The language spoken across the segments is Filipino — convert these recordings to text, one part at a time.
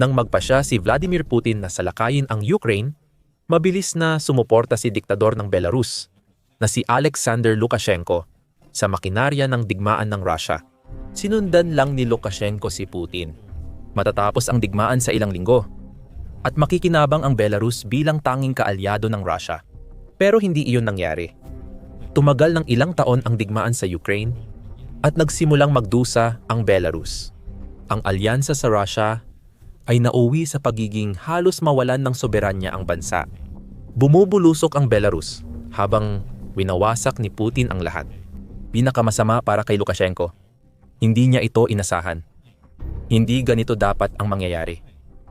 Nang magpasya si Vladimir Putin na salakayin ang Ukraine, mabilis na sumuporta si diktador ng Belarus na si Alexander Lukashenko sa makinarya ng digmaan ng Russia. Sinundan lang ni Lukashenko si Putin. Matatapos ang digmaan sa ilang linggo at makikinabang ang Belarus bilang tanging kaalyado ng Russia. Pero hindi iyon nangyari. Tumagal ng ilang taon ang digmaan sa Ukraine at nagsimulang magdusa ang Belarus. Ang alyansa sa Russia ay nauwi sa pagiging halos mawalan ng soberanya ang bansa. Bumubulusok ang Belarus habang winawasak ni Putin ang lahat. Pinakamasama para kay Lukashenko. Hindi niya ito inasahan. Hindi ganito dapat ang mangyayari.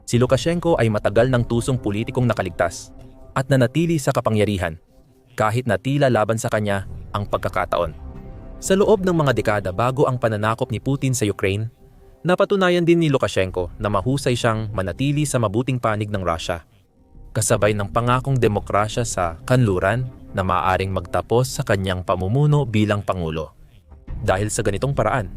Si Lukashenko ay matagal ng tusong politikong nakaligtas at nanatili sa kapangyarihan kahit na tila laban sa kanya ang pagkakataon. Sa loob ng mga dekada bago ang pananakop ni Putin sa Ukraine, napatunayan din ni Lukashenko na mahusay siyang manatili sa mabuting panig ng Russia. Kasabay ng pangakong demokrasya sa kanluran na maaaring magtapos sa kanyang pamumuno bilang Pangulo. Dahil sa ganitong paraan,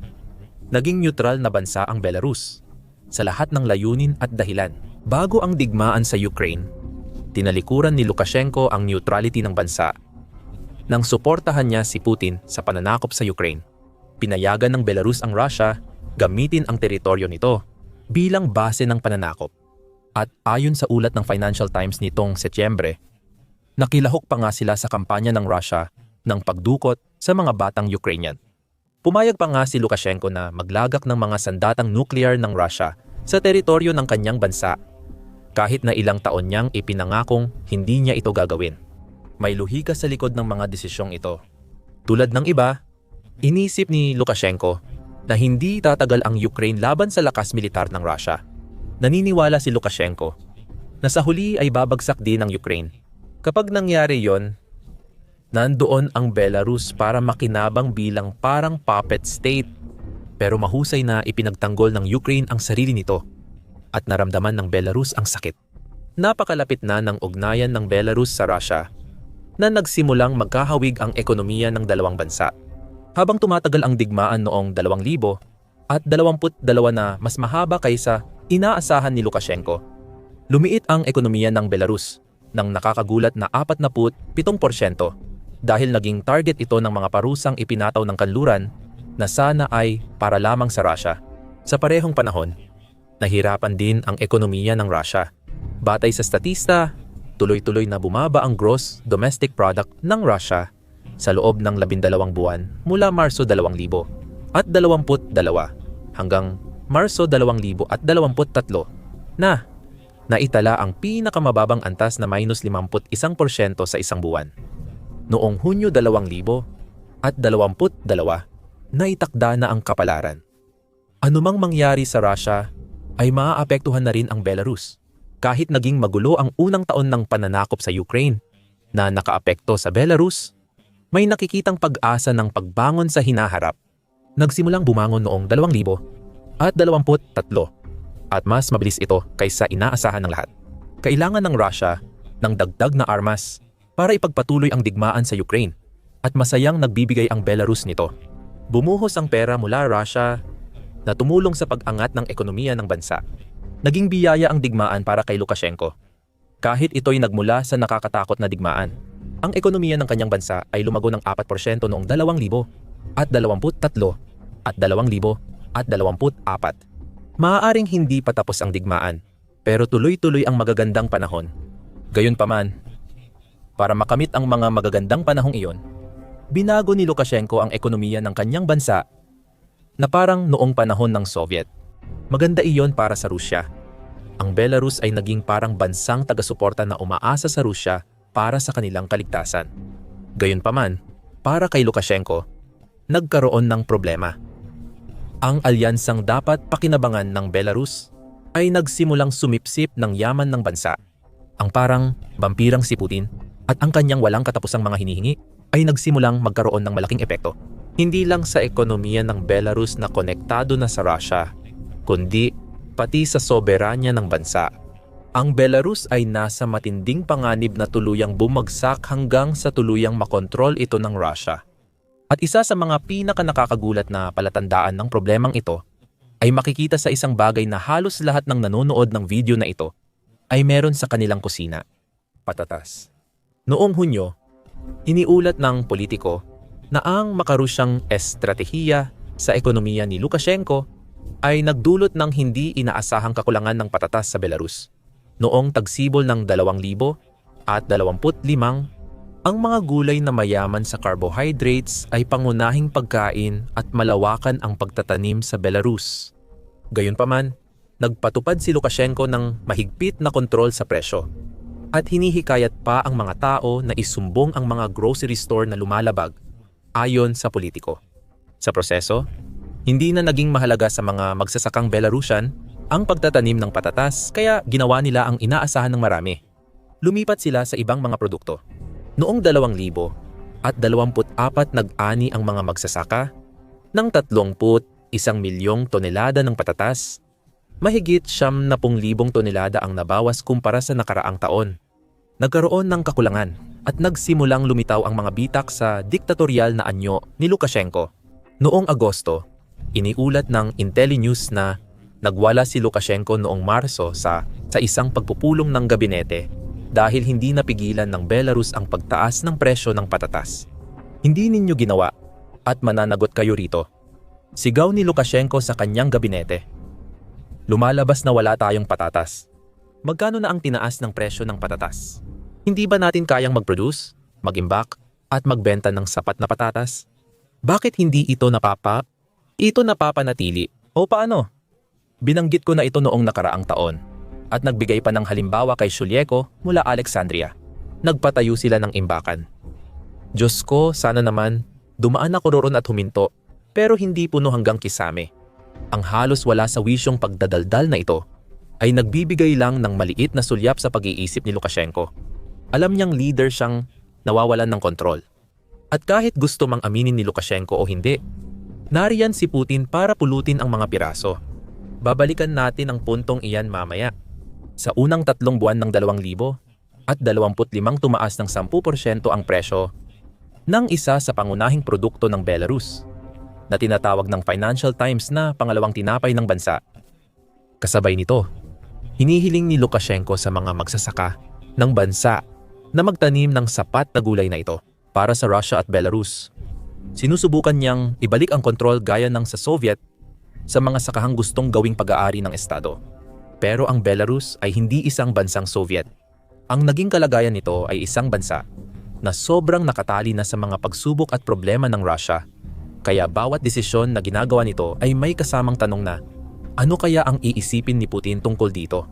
naging neutral na bansa ang Belarus sa lahat ng layunin at dahilan. Bago ang digmaan sa Ukraine, tinalikuran ni Lukashenko ang neutrality ng bansa. Nang suportahan niya si Putin sa pananakop sa Ukraine, pinayagan ng Belarus ang Russia gamitin ang teritoryo nito bilang base ng pananakop. At ayon sa ulat ng Financial Times nitong Setyembre, nakilahok pa nga sila sa kampanya ng Russia ng pagdukot sa mga batang Ukrainian. Pumayag pa nga si Lukashenko na maglagak ng mga sandatang nuclear ng Russia sa teritoryo ng kanyang bansa kahit na ilang taon niyang ipinangakong hindi niya ito gagawin. May luhika sa likod ng mga desisyong ito. Tulad ng iba, inisip ni Lukashenko na hindi tatagal ang Ukraine laban sa lakas militar ng Russia. Naniniwala si Lukashenko na sa huli ay babagsak din ang Ukraine. Kapag nangyari yon, nandoon ang Belarus para makinabang bilang parang puppet state. Pero mahusay na ipinagtanggol ng Ukraine ang sarili nito at naramdaman ng Belarus ang sakit. Napakalapit na ng ugnayan ng Belarus sa Russia na nagsimulang magkahawig ang ekonomiya ng dalawang bansa. Habang tumatagal ang digmaan noong 2000 at 22 na mas mahaba kaysa inaasahan ni Lukashenko, lumiit ang ekonomiya ng Belarus ng nakakagulat na 47% dahil naging target ito ng mga parusang ipinataw ng kanluran na sana ay para lamang sa Russia. Sa parehong panahon, nahirapan din ang ekonomiya ng Russia. Batay sa statista, tuloy-tuloy na bumaba ang gross domestic product ng Russia sa loob ng labindalawang buwan mula Marso 2000 at 22 hanggang Marso 2023 na naitala ang pinakamababang antas na minus 51% sa isang buwan noong Hunyo 2000 at 22 naitakda na ang kapalaran. Anumang mangyari sa Russia ay maaapektuhan na rin ang Belarus kahit naging magulo ang unang taon ng pananakop sa Ukraine na nakaapekto sa Belarus, may nakikitang pag-asa ng pagbangon sa hinaharap. Nagsimulang bumangon noong 2000 at 23 at mas mabilis ito kaysa inaasahan ng lahat. Kailangan ng Russia ng dagdag na armas para ipagpatuloy ang digmaan sa Ukraine at masayang nagbibigay ang Belarus nito. Bumuhos ang pera mula Russia na tumulong sa pag-angat ng ekonomiya ng bansa. Naging biyaya ang digmaan para kay Lukashenko. Kahit ito'y nagmula sa nakakatakot na digmaan, ang ekonomiya ng kanyang bansa ay lumago ng 4% noong 2000 at 23 at 2000 at 24. Maaaring hindi patapos ang digmaan, pero tuloy-tuloy ang magagandang panahon. Gayunpaman, para makamit ang mga magagandang panahong iyon, binago ni Lukashenko ang ekonomiya ng kanyang bansa na parang noong panahon ng Soviet. Maganda iyon para sa Rusya. Ang Belarus ay naging parang bansang taga-suporta na umaasa sa Rusya para sa kanilang kaligtasan. Gayunpaman, para kay Lukashenko, nagkaroon ng problema. Ang alyansang dapat pakinabangan ng Belarus ay nagsimulang sumipsip ng yaman ng bansa. Ang parang vampirang si Putin at ang kanyang walang katapusang mga hinihingi ay nagsimulang magkaroon ng malaking epekto. Hindi lang sa ekonomiya ng Belarus na konektado na sa Russia, kundi pati sa soberanya ng bansa. Ang Belarus ay nasa matinding panganib na tuluyang bumagsak hanggang sa tuluyang makontrol ito ng Russia. At isa sa mga pinaka nakakagulat na palatandaan ng problemang ito ay makikita sa isang bagay na halos lahat ng nanonood ng video na ito ay meron sa kanilang kusina. Patatas. Noong Hunyo, iniulat ng politiko na ang makarusyang estratehiya sa ekonomiya ni Lukashenko ay nagdulot ng hindi inaasahang kakulangan ng patatas sa Belarus. Noong tagsibol ng 2,000 at 25, ang mga gulay na mayaman sa carbohydrates ay pangunahing pagkain at malawakan ang pagtatanim sa Belarus. Gayunpaman, nagpatupad si Lukashenko ng mahigpit na kontrol sa presyo at hinihikayat pa ang mga tao na isumbong ang mga grocery store na lumalabag ayon sa politiko. Sa proseso, hindi na naging mahalaga sa mga magsasakang Belarusian ang pagtatanim ng patatas kaya ginawa nila ang inaasahan ng marami. Lumipat sila sa ibang mga produkto. Noong 2000 at 24 nag-ani ang mga magsasaka ng 30 isang milyong tonelada ng patatas. Mahigit siyam na pung libong tonelada ang nabawas kumpara sa nakaraang taon. Nagkaroon ng kakulangan at nagsimulang lumitaw ang mga bitak sa diktatorial na anyo ni Lukashenko. Noong Agosto, iniulat ng IntelliNews na nagwala si Lukashenko noong Marso sa, sa isang pagpupulong ng gabinete dahil hindi napigilan ng Belarus ang pagtaas ng presyo ng patatas. Hindi ninyo ginawa at mananagot kayo rito. Sigaw ni Lukashenko sa kanyang gabinete. Lumalabas na wala tayong patatas. Magkano na ang tinaas ng presyo ng patatas? Hindi ba natin kayang mag-produce, mag-imbak, at magbenta ng sapat na patatas? Bakit hindi ito napapa? Ito napapanatili. O paano? Binanggit ko na ito noong nakaraang taon at nagbigay pa ng halimbawa kay Shulieko mula Alexandria. Nagpatayo sila ng imbakan. Diyos ko, sana naman, dumaan ako roon at huminto, pero hindi puno hanggang kisame. Ang halos wala sa wisyong pagdadaldal na ito ay nagbibigay lang ng maliit na sulyap sa pag-iisip ni Lukashenko. Alam niyang leader siyang nawawalan ng kontrol. At kahit gusto mang aminin ni Lukashenko o hindi, nariyan si Putin para pulutin ang mga piraso. Babalikan natin ang puntong iyan mamaya. Sa unang tatlong buwan ng 2,000 at 25 tumaas ng 10% ang presyo ng isa sa pangunahing produkto ng Belarus na tinatawag ng Financial Times na pangalawang tinapay ng bansa. Kasabay nito, hinihiling ni Lukashenko sa mga magsasaka ng bansa na magtanim ng sapat na gulay na ito para sa Russia at Belarus. Sinusubukan niyang ibalik ang kontrol gaya ng sa Soviet sa mga sakahang gustong gawing pag-aari ng Estado. Pero ang Belarus ay hindi isang bansang Soviet. Ang naging kalagayan nito ay isang bansa na sobrang nakatali na sa mga pagsubok at problema ng Russia. Kaya bawat desisyon na ginagawa nito ay may kasamang tanong na, ano kaya ang iisipin ni Putin tungkol dito?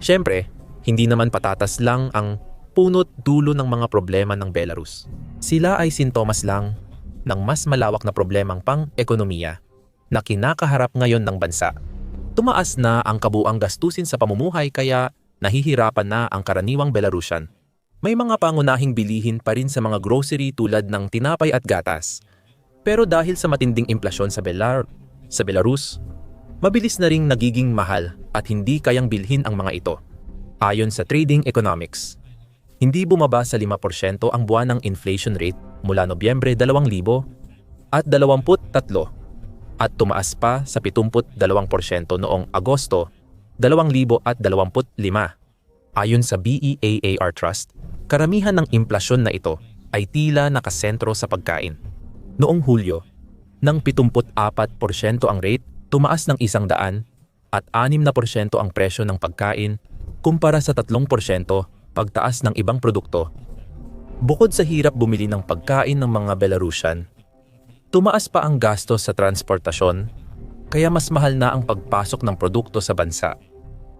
Siyempre, hindi naman patatas lang ang punot dulo ng mga problema ng Belarus. Sila ay sintomas lang ng mas malawak na problemang pang-ekonomiya na kinakaharap ngayon ng bansa. Tumaas na ang kabuang gastusin sa pamumuhay kaya nahihirapan na ang karaniwang Belarusian. May mga pangunahing bilihin pa rin sa mga grocery tulad ng tinapay at gatas. Pero dahil sa matinding inflasyon sa, Belar sa Belarus, mabilis na ring nagiging mahal at hindi kayang bilhin ang mga ito. Ayon sa Trading Economics, hindi bumaba sa 5% ang buwan ng inflation rate mula Nobyembre 2000 at 23 at tumaas pa sa 72% noong Agosto 2025. Ayon sa BEAAR Trust, karamihan ng implasyon na ito ay tila nakasentro sa pagkain. Noong Hulyo, ng 74% ang rate, tumaas ng 100 at 6% ang presyo ng pagkain kumpara sa 3% pagtaas ng ibang produkto. Bukod sa hirap bumili ng pagkain ng mga Belarusian, tumaas pa ang gastos sa transportasyon kaya mas mahal na ang pagpasok ng produkto sa bansa.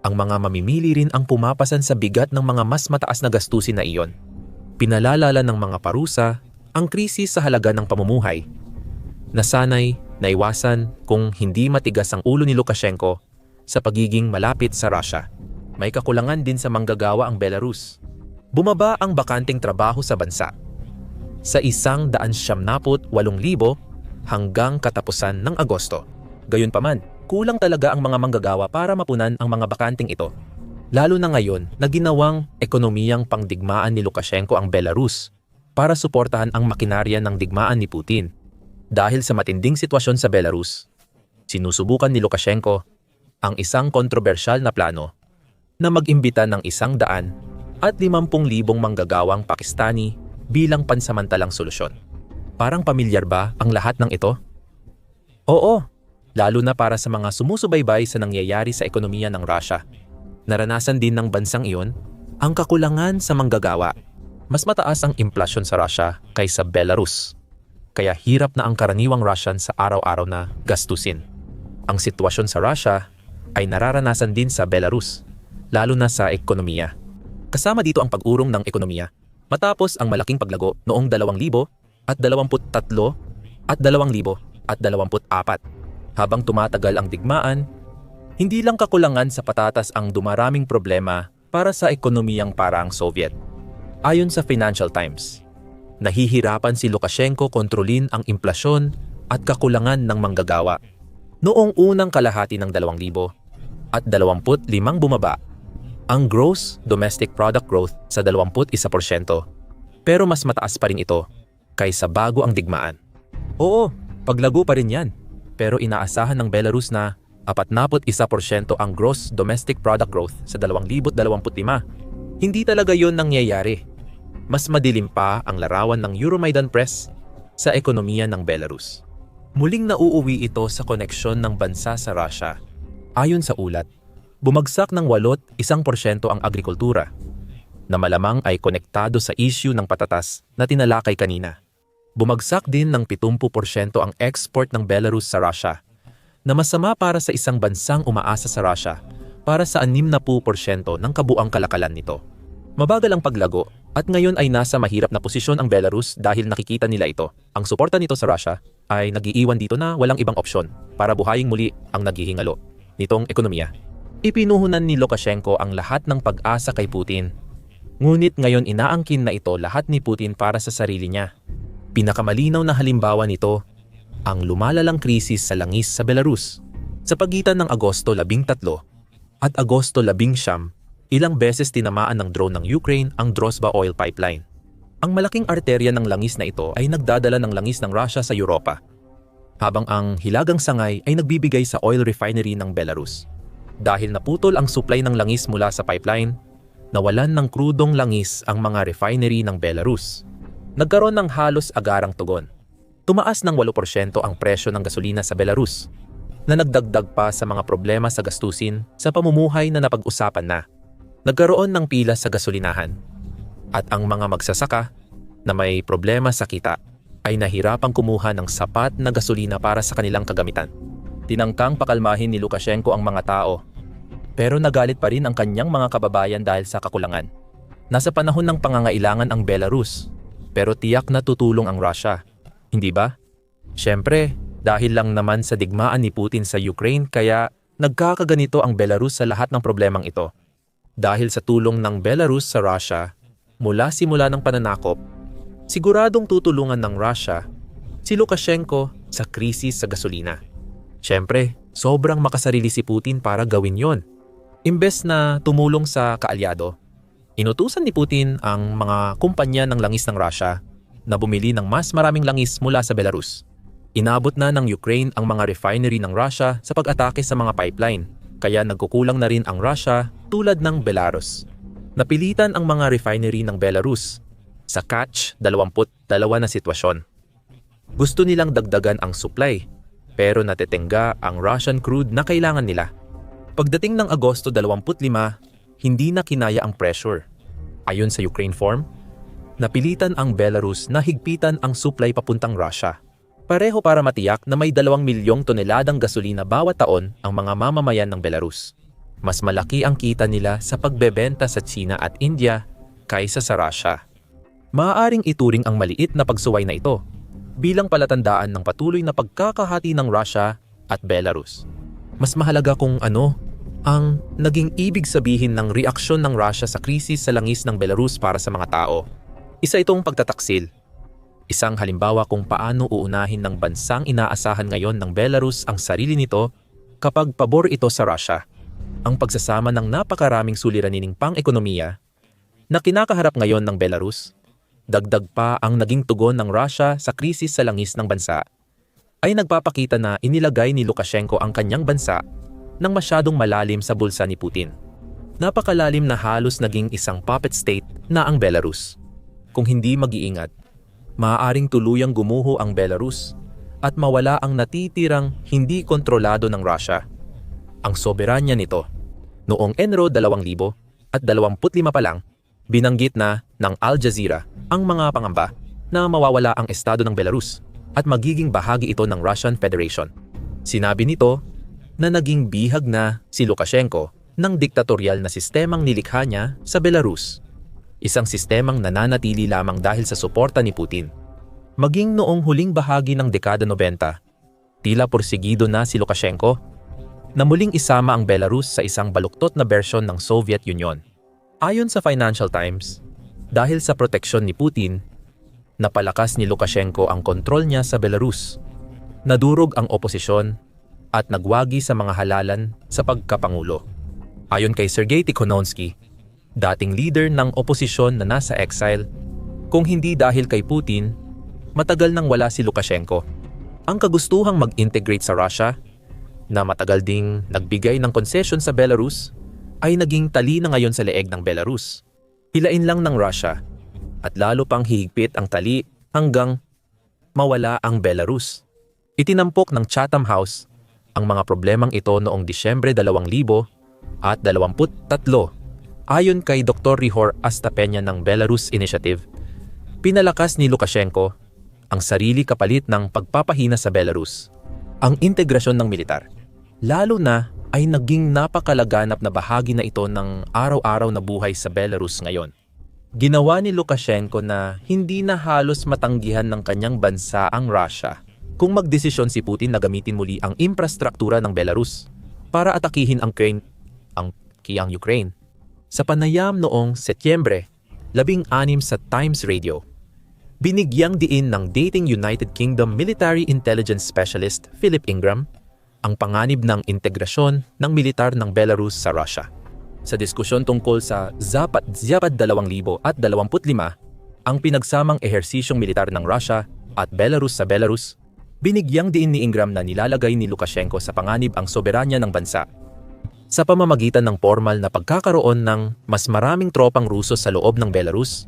Ang mga mamimili rin ang pumapasan sa bigat ng mga mas mataas na gastusin na iyon. Pinalalala ng mga parusa ang krisis sa halaga ng pamumuhay. Nasanay, naiwasan kung hindi matigas ang ulo ni Lukashenko sa pagiging malapit sa Russia may kakulangan din sa manggagawa ang Belarus. Bumaba ang bakanting trabaho sa bansa. Sa isang daan siyamnaput walong libo hanggang katapusan ng Agosto. Gayunpaman, kulang talaga ang mga manggagawa para mapunan ang mga bakanting ito. Lalo na ngayon na ginawang ekonomiyang pangdigmaan ni Lukashenko ang Belarus para suportahan ang makinarya ng digmaan ni Putin. Dahil sa matinding sitwasyon sa Belarus, Sinusubukan ni Lukashenko ang isang kontrobersyal na plano na mag-imbita ng isang daan at limampung libong manggagawang Pakistani bilang pansamantalang solusyon. Parang pamilyar ba ang lahat ng ito? Oo, lalo na para sa mga sumusubaybay sa nangyayari sa ekonomiya ng Russia. Naranasan din ng bansang iyon ang kakulangan sa manggagawa. Mas mataas ang inflasyon sa Russia kaysa Belarus. Kaya hirap na ang karaniwang Russian sa araw-araw na gastusin. Ang sitwasyon sa Russia ay nararanasan din sa Belarus, lalo na sa ekonomiya. Kasama dito ang pag-urong ng ekonomiya matapos ang malaking paglago noong 2000 at 23 at 2000 at 24. Habang tumatagal ang digmaan, hindi lang kakulangan sa patatas ang dumaraming problema para sa ekonomiyang parang Soviet. Ayon sa Financial Times, nahihirapan si Lukashenko kontrolin ang implasyon at kakulangan ng manggagawa. Noong unang kalahati ng 2000 at 25 bumaba ang gross domestic product growth sa 21%, pero mas mataas pa rin ito kaysa bago ang digmaan. Oo, paglago pa rin yan, pero inaasahan ng Belarus na 41% ang gross domestic product growth sa 2025. Hindi talaga yon nangyayari. Mas madilim pa ang larawan ng Euromaidan Press sa ekonomiya ng Belarus. Muling nauuwi ito sa koneksyon ng bansa sa Russia. Ayon sa ulat, bumagsak ng 8% ang agrikultura, na malamang ay konektado sa issue ng patatas na tinalakay kanina. Bumagsak din ng 70% ang export ng Belarus sa Russia, na masama para sa isang bansang umaasa sa Russia para sa 60% ng kabuang kalakalan nito. Mabagal ang paglago at ngayon ay nasa mahirap na posisyon ang Belarus dahil nakikita nila ito. Ang suporta nito sa Russia ay nagiiwan dito na walang ibang opsyon para buhayin muli ang naghihingalo nitong ekonomiya. Ipinuhunan ni Lukashenko ang lahat ng pag-asa kay Putin. Ngunit ngayon inaangkin na ito lahat ni Putin para sa sarili niya. Pinakamalinaw na halimbawa nito, ang lumalalang krisis sa langis sa Belarus. Sa pagitan ng Agosto 13 at Agosto 19, ilang beses tinamaan ng drone ng Ukraine ang Drozhba Oil Pipeline. Ang malaking arterya ng langis na ito ay nagdadala ng langis ng Russia sa Europa, habang ang hilagang sangay ay nagbibigay sa oil refinery ng Belarus. Dahil naputol ang supply ng langis mula sa pipeline, nawalan ng krudong langis ang mga refinery ng Belarus. Nagkaroon ng halos agarang tugon. Tumaas ng 8% ang presyo ng gasolina sa Belarus, na nagdagdag pa sa mga problema sa gastusin sa pamumuhay na napag-usapan na. Nagkaroon ng pila sa gasolinahan. At ang mga magsasaka na may problema sa kita ay nahirapang kumuha ng sapat na gasolina para sa kanilang kagamitan. Tinangkang pakalmahin ni Lukashenko ang mga tao. Pero nagalit pa rin ang kanyang mga kababayan dahil sa kakulangan. Nasa panahon ng pangangailangan ang Belarus, pero tiyak na tutulong ang Russia. Hindi ba? Siyempre, dahil lang naman sa digmaan ni Putin sa Ukraine kaya nagkakaganito ang Belarus sa lahat ng problemang ito. Dahil sa tulong ng Belarus sa Russia, mula simula ng pananakop, siguradong tutulungan ng Russia si Lukashenko sa krisis sa gasolina. Siyempre, sobrang makasarili si Putin para gawin yon. Imbes na tumulong sa kaalyado, inutusan ni Putin ang mga kumpanya ng langis ng Russia na bumili ng mas maraming langis mula sa Belarus. Inabot na ng Ukraine ang mga refinery ng Russia sa pag-atake sa mga pipeline, kaya nagkukulang na rin ang Russia tulad ng Belarus. Napilitan ang mga refinery ng Belarus sa catch-22 na sitwasyon. Gusto nilang dagdagan ang supply pero natetenga ang Russian crude na kailangan nila. Pagdating ng Agosto 25, hindi na kinaya ang pressure. Ayon sa Ukraine Form, napilitan ang Belarus na higpitan ang supply papuntang Russia. Pareho para matiyak na may 2 milyong toneladang gasolina bawat taon ang mga mamamayan ng Belarus. Mas malaki ang kita nila sa pagbebenta sa China at India kaysa sa Russia. Maaaring ituring ang maliit na pagsuway na ito bilang palatandaan ng patuloy na pagkakahati ng Russia at Belarus. Mas mahalaga kung ano ang naging ibig sabihin ng reaksyon ng Russia sa krisis sa langis ng Belarus para sa mga tao. Isa itong pagtataksil. Isang halimbawa kung paano uunahin ng bansang inaasahan ngayon ng Belarus ang sarili nito kapag pabor ito sa Russia. Ang pagsasama ng napakaraming suliraning pang-ekonomiya na kinakaharap ngayon ng Belarus Dagdag pa ang naging tugon ng Russia sa krisis sa langis ng bansa. ay nagpapakita na inilagay ni Lukashenko ang kanyang bansa ng masyadong malalim sa bulsa ni Putin. Napakalalim na halos naging isang puppet state na ang Belarus. Kung hindi mag-iingat, maaaring tuluyang gumuho ang Belarus at mawala ang natitirang hindi kontrolado ng Russia. Ang soberanya nito, noong Enro 2000 at 25 pa lang, binanggit na ng Al Jazeera ang mga pangamba na mawawala ang estado ng Belarus at magiging bahagi ito ng Russian Federation. Sinabi nito na naging bihag na si Lukashenko ng diktatorial na sistemang nilikha niya sa Belarus. Isang sistemang nananatili lamang dahil sa suporta ni Putin. Maging noong huling bahagi ng dekada 90, tila porsigido na si Lukashenko na muling isama ang Belarus sa isang baluktot na bersyon ng Soviet Union. Ayon sa Financial Times, dahil sa proteksyon ni Putin, napalakas ni Lukashenko ang kontrol niya sa Belarus. Nadurog ang oposisyon at nagwagi sa mga halalan sa pagkapangulo. Ayon kay Sergei Tikhonovsky, dating leader ng oposisyon na nasa exile, kung hindi dahil kay Putin, matagal nang wala si Lukashenko. Ang kagustuhang mag-integrate sa Russia, na matagal ding nagbigay ng concession sa Belarus, ay naging tali na ngayon sa leeg ng Belarus. Hilain lang ng Russia at lalo pang hihigpit ang tali hanggang mawala ang Belarus. Itinampok ng Chatham House ang mga problemang ito noong Disyembre 2000 at 23 ayon kay Dr. Rihor Astapenya ng Belarus Initiative. Pinalakas ni Lukashenko ang sarili kapalit ng pagpapahina sa Belarus, ang integrasyon ng militar, lalo na ay naging napakalaganap na bahagi na ito ng araw-araw na buhay sa Belarus ngayon. Ginawa ni Lukashenko na hindi na halos matanggihan ng kanyang bansa ang Russia kung magdesisyon si Putin na gamitin muli ang infrastruktura ng Belarus para atakihin ang Ukraine, ang kiyang Ukraine. Sa panayam noong Setyembre, labing anim sa Times Radio, binigyang diin ng dating United Kingdom Military Intelligence Specialist Philip Ingram ang panganib ng integrasyon ng militar ng Belarus sa Russia. Sa diskusyon tungkol sa Zapad Zapad 2025, ang pinagsamang ehersisyong militar ng Russia at Belarus sa Belarus, binigyang diin ni Ingram na nilalagay ni Lukashenko sa panganib ang soberanya ng bansa sa pamamagitan ng formal na pagkakaroon ng mas maraming tropang Ruso sa loob ng Belarus.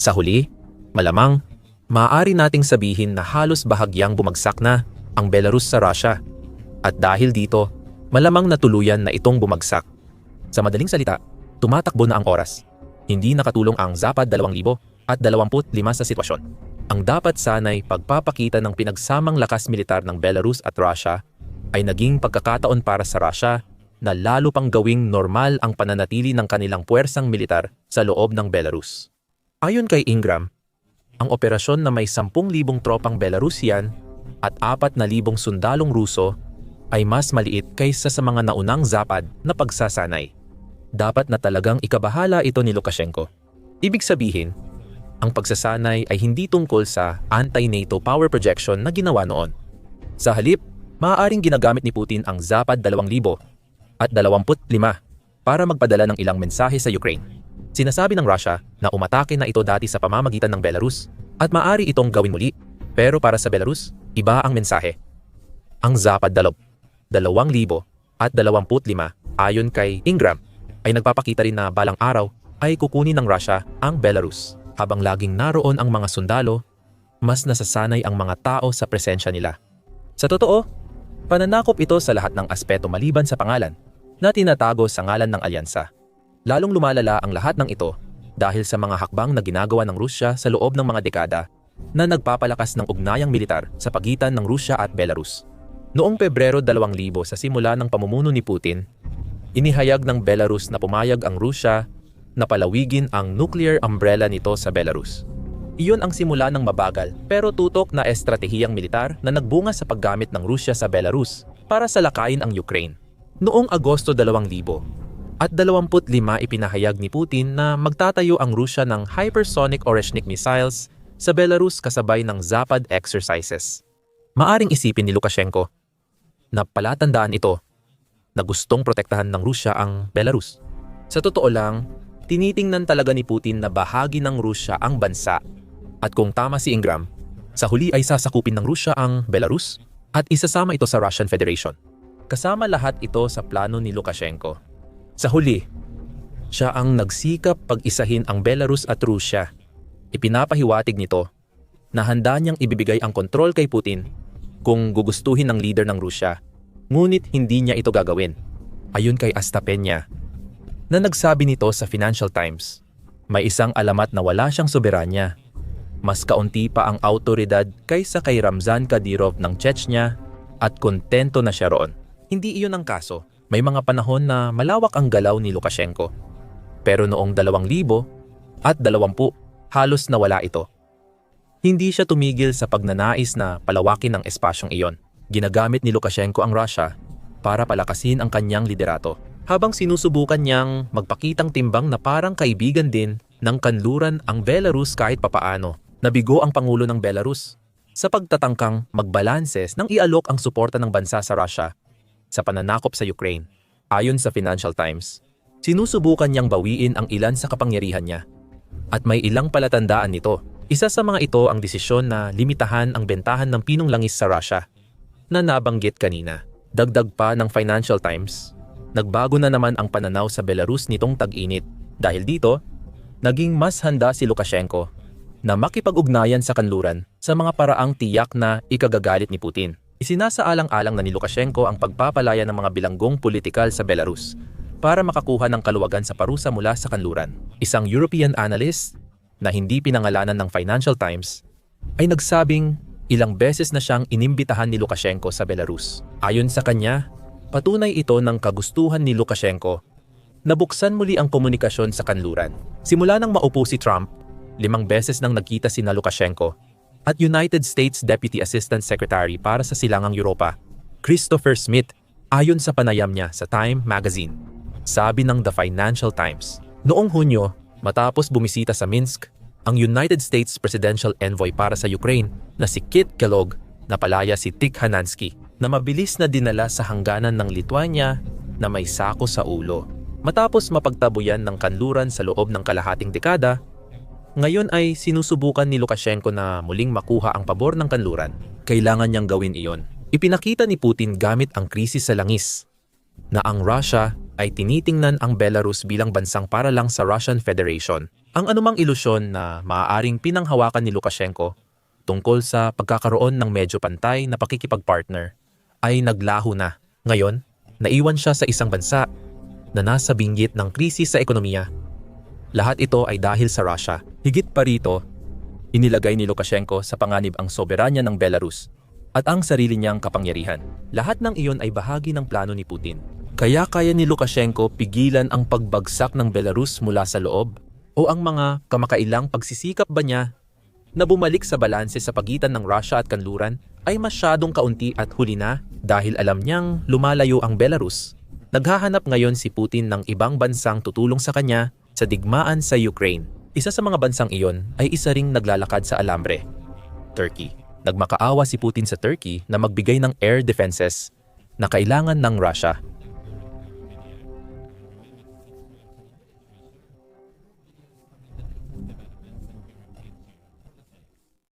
Sa huli, malamang, maaari nating sabihin na halos bahagyang bumagsak na ang Belarus sa Russia at dahil dito, malamang natuluyan na itong bumagsak. Sa madaling salita, tumatakbo na ang oras. Hindi nakatulong ang Zapad 2000 at 25 sa sitwasyon. Ang dapat sanay pagpapakita ng pinagsamang lakas militar ng Belarus at Russia ay naging pagkakataon para sa Russia na lalo pang gawing normal ang pananatili ng kanilang puwersang militar sa loob ng Belarus. Ayon kay Ingram, ang operasyon na may 10,000 tropang Belarusian at 4,000 sundalong Ruso ay mas maliit kaysa sa mga naunang zapad na pagsasanay. Dapat na talagang ikabahala ito ni Lukashenko. Ibig sabihin, ang pagsasanay ay hindi tungkol sa anti-NATO power projection na ginawa noon. Sa halip, maaaring ginagamit ni Putin ang Zapad 2,000 at 25 para magpadala ng ilang mensahe sa Ukraine. Sinasabi ng Russia na umatake na ito dati sa pamamagitan ng Belarus at maari itong gawin muli. Pero para sa Belarus, iba ang mensahe. Ang Zapad 2 2025 ayon kay Ingram ay nagpapakita rin na balang araw ay kukunin ng Russia ang Belarus. Habang laging naroon ang mga sundalo, mas nasasanay ang mga tao sa presensya nila. Sa totoo, pananakop ito sa lahat ng aspeto maliban sa pangalan na tinatago sa ngalan ng alyansa. Lalong lumalala ang lahat ng ito dahil sa mga hakbang na ginagawa ng Rusya sa loob ng mga dekada na nagpapalakas ng ugnayang militar sa pagitan ng Rusya at Belarus. Noong Pebrero 2000 sa simula ng pamumuno ni Putin, inihayag ng Belarus na pumayag ang Rusya na palawigin ang nuclear umbrella nito sa Belarus. Iyon ang simula ng mabagal pero tutok na estratehiyang militar na nagbunga sa paggamit ng Rusya sa Belarus para salakayin ang Ukraine. Noong Agosto 2000 at 25 ipinahayag ni Putin na magtatayo ang Rusya ng hypersonic Oreshnik missiles sa Belarus kasabay ng Zapad exercises. Maaring isipin ni Lukashenko na palatandaan ito na gustong protektahan ng Rusya ang Belarus. Sa totoo lang, tinitingnan talaga ni Putin na bahagi ng Rusya ang bansa. At kung tama si Ingram, sa huli ay sasakupin ng Rusya ang Belarus At isasama ito sa Russian Federation. Kasama lahat ito sa plano ni Lukashenko. Sa huli, siya ang nagsikap pag-isahin ang Belarus at Rusya. Ipinapahiwatig nito na handa niyang ibibigay ang kontrol kay Putin kung gugustuhin ng leader ng Rusya. Ngunit hindi niya ito gagawin. Ayon kay Astapenia, na nagsabi nito sa Financial Times, may isang alamat na wala siyang soberanya. Mas kaunti pa ang autoridad kaysa kay Ramzan Kadyrov ng Chechnya at kontento na siya roon. Hindi iyon ang kaso. May mga panahon na malawak ang galaw ni Lukashenko. Pero noong 2000 at 20, halos nawala ito. Hindi siya tumigil sa pagnanais na palawakin ang espasyong iyon. Ginagamit ni Lukashenko ang Russia para palakasin ang kanyang liderato. Habang sinusubukan niyang magpakitang timbang na parang kaibigan din ng kanluran ang Belarus kahit papaano. Nabigo ang Pangulo ng Belarus sa pagtatangkang magbalanses nang ialok ang suporta ng bansa sa Russia sa pananakop sa Ukraine. Ayon sa Financial Times, sinusubukan niyang bawiin ang ilan sa kapangyarihan niya. At may ilang palatandaan nito. Isa sa mga ito ang desisyon na limitahan ang bentahan ng pinong langis sa Russia na nabanggit kanina. Dagdag pa ng Financial Times, nagbago na naman ang pananaw sa Belarus nitong tag-init. Dahil dito, naging mas handa si Lukashenko na makipag-ugnayan sa kanluran sa mga paraang tiyak na ikagagalit ni Putin. Isinasaalang-alang na ni Lukashenko ang pagpapalaya ng mga bilanggong politikal sa Belarus para makakuha ng kaluwagan sa parusa mula sa kanluran. Isang European analyst na hindi pinangalanan ng Financial Times ay nagsabing ilang beses na siyang inimbitahan ni Lukashenko sa Belarus. Ayon sa kanya, patunay ito ng kagustuhan ni Lukashenko na buksan muli ang komunikasyon sa kanluran. Simula nang maupo si Trump, limang beses nang nagkita si na Lukashenko at United States Deputy Assistant Secretary para sa Silangang Europa, Christopher Smith, ayon sa panayam niya sa Time magazine. Sabi ng The Financial Times, noong Hunyo, matapos bumisita sa Minsk, ang United States Presidential Envoy para sa Ukraine na si Kit Kellogg napalaya si Tik Hanansky na mabilis na dinala sa hangganan ng Lithuania na may sako sa ulo. Matapos mapagtabuyan ng kanluran sa loob ng kalahating dekada, ngayon ay sinusubukan ni Lukashenko na muling makuha ang pabor ng kanluran. Kailangan niyang gawin iyon. Ipinakita ni Putin gamit ang krisis sa langis na ang Russia ay tinitingnan ang Belarus bilang bansang para lang sa Russian Federation. Ang anumang ilusyon na maaaring pinanghawakan ni Lukashenko tungkol sa pagkakaroon ng medyo pantay na pakikipagpartner ay naglaho na. Ngayon, naiwan siya sa isang bansa na nasa binggit ng krisis sa ekonomiya. Lahat ito ay dahil sa Russia. Higit pa rito, inilagay ni Lukashenko sa panganib ang soberanya ng Belarus at ang sarili niyang kapangyarihan. Lahat ng iyon ay bahagi ng plano ni Putin. Kaya kaya ni Lukashenko pigilan ang pagbagsak ng Belarus mula sa loob o ang mga kamakailang pagsisikap ba niya na bumalik sa balanse sa pagitan ng Russia at kanluran ay masyadong kaunti at huli na dahil alam niyang lumalayo ang Belarus. Naghahanap ngayon si Putin ng ibang bansang tutulong sa kanya sa digmaan sa Ukraine. Isa sa mga bansang iyon ay isa ring naglalakad sa alambre, Turkey. Nagmakaawa si Putin sa Turkey na magbigay ng air defenses na kailangan ng Russia